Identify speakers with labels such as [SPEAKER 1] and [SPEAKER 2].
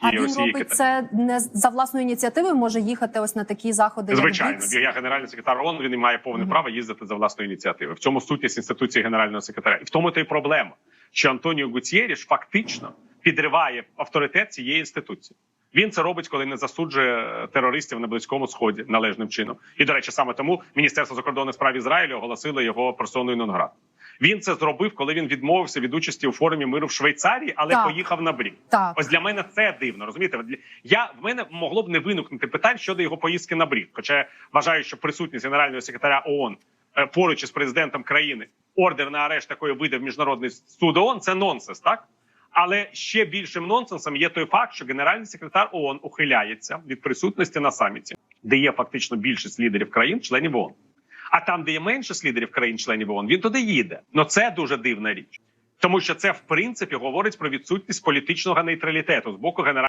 [SPEAKER 1] А він
[SPEAKER 2] Росії
[SPEAKER 1] робить це не за власною ініціативою, може їхати ось на такі заходи. як
[SPEAKER 2] Звичайно,
[SPEAKER 1] БРІКС?
[SPEAKER 2] я генеральний секретар ООН, він має повне
[SPEAKER 1] Мгм.
[SPEAKER 2] право їздити за власною ініціативою. В цьому сутність інституції генерального секретаря. І в тому то й проблема, що Антоніо Гутєріш фактично підриває авторитет цієї інституції. Він це робить, коли не засуджує терористів на близькому сході належним чином. І до речі, саме тому Міністерство закордонних справ Ізраїлю оголосило його персоною нон-грат. Він це зробив, коли він відмовився від участі у форумі миру в Швейцарії, але
[SPEAKER 1] Так.
[SPEAKER 2] поїхав на брік.
[SPEAKER 1] Так.
[SPEAKER 2] Ось для мене це дивно. Розумієте, я в мене могло б не виникнути питань щодо його поїздки на брід. Хоча я вважаю, що присутність генерального секретаря ООН е, поруч із президентом країни ордер на арешт такої видав міжнародний суд ООН – це нонсенс, так. Але ще більшим нонсенсом є той факт, що генеральний секретар ООН ухиляється від присутності на саміті, де є фактично більшість лідерів країн, членів ООН. А там, де є менше лідерів країн-членів ООН, він туди їде. Ну це дуже дивна річ, тому що це в принципі говорить про відсутність політичного нейтралітету з боку генерального.